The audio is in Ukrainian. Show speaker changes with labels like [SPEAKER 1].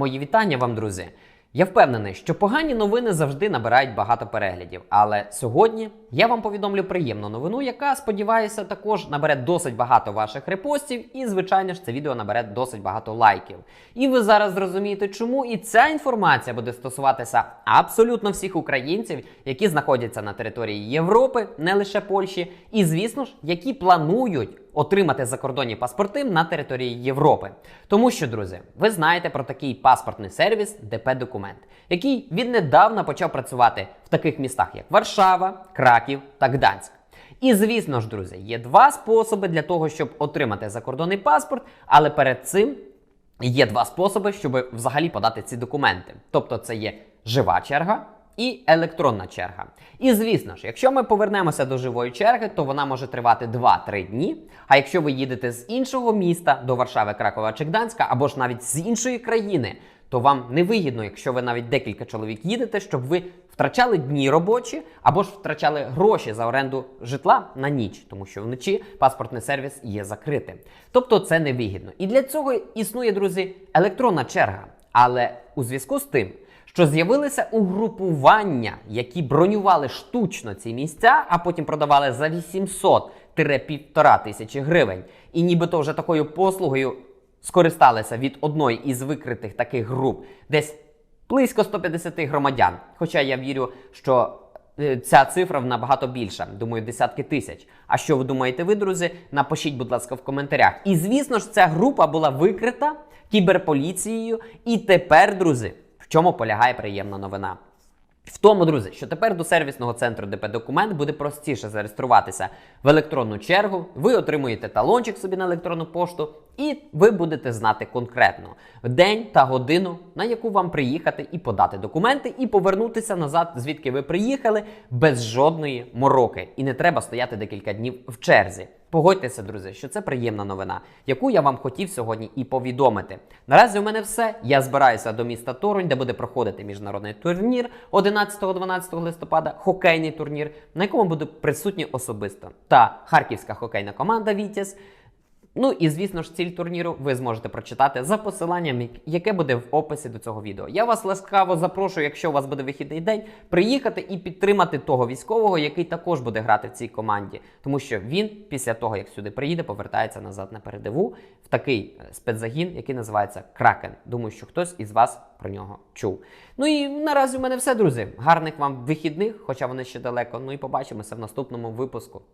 [SPEAKER 1] Мої вітання вам, друзі. Я впевнений, що погані новини завжди набирають багато переглядів. Але сьогодні я вам повідомлю приємну новину, яка, сподіваюся, також набере досить багато ваших репостів, і, звичайно ж, це відео набере досить багато лайків. І ви зараз зрозумієте, чому і ця інформація буде стосуватися абсолютно всіх українців, які знаходяться на території Європи, не лише Польщі, і, звісно ж, які планують отримати закордонні паспорти на території Європи. Тому що, друзі, ви знаєте про такий паспортний сервіс ДП Документ, який віднедавна почав працювати в таких містах, як Варшава, Краків та Гданськ. І звісно ж, друзі, є два способи для того, щоб отримати закордонний паспорт, але перед цим є два способи, щоб взагалі подати ці документи. Тобто, це є жива черга і електронна черга. І звісно ж, якщо ми повернемося до живої черги, то вона може тривати 2-3 дні. А якщо ви їдете з іншого міста до Варшави, Кракова чи Гданська, або ж навіть з іншої країни, то вам невигідно, якщо ви навіть декілька чоловік їдете, щоб ви втрачали дні робочі або ж втрачали гроші за оренду житла на ніч, тому що вночі паспортний сервіс є закритим. Тобто це невигідно. І для цього існує, друзі, електронна черга. Але у зв'язку з тим, що з'явилися угрупування, які бронювали штучно ці місця, а потім продавали за 800-1,5 тисячі гривень, і нібито вже такою послугою скористалися від одної із викритих таких груп, десь близько 150 громадян. Хоча я вірю, що е, ця цифра набагато більша, думаю, десятки тисяч. А що ви думаєте, ви, друзі? Напишіть, будь ласка, в коментарях. І звісно ж, ця група була викрита кіберполіцією. І тепер, друзі, чому полягає приємна новина? В тому, друзі, що тепер до сервісного центру ДП Документ буде простіше зареєструватися в електронну чергу. Ви отримуєте талончик собі на електронну пошту, і ви будете знати конкретно день та годину, на яку вам приїхати і подати документи, і повернутися назад, звідки ви приїхали, без жодної мороки. І не треба стояти декілька днів в черзі. Погодьтеся, друзі, що це приємна новина, яку я вам хотів сьогодні і повідомити. Наразі у мене все. Я збираюся до міста Торонь, де буде проходити міжнародний турнір 11-12 листопада, хокейний турнір, на якому буду присутній особисто. Та харківська хокейна команда Вітязь. Ну і звісно ж, ціль турніру ви зможете прочитати за посиланням, яке буде в описі до цього відео. Я вас ласкаво запрошую, якщо у вас буде вихідний день, приїхати і підтримати того військового, який також буде грати в цій команді, тому що він після того, як сюди приїде, повертається назад на передову в такий е, спецзагін, який називається Кракен. Думаю, що хтось із вас про нього чув. Ну і наразі у мене все, друзі. Гарних вам вихідних, хоча вони ще далеко. Ну і побачимося в наступному випуску.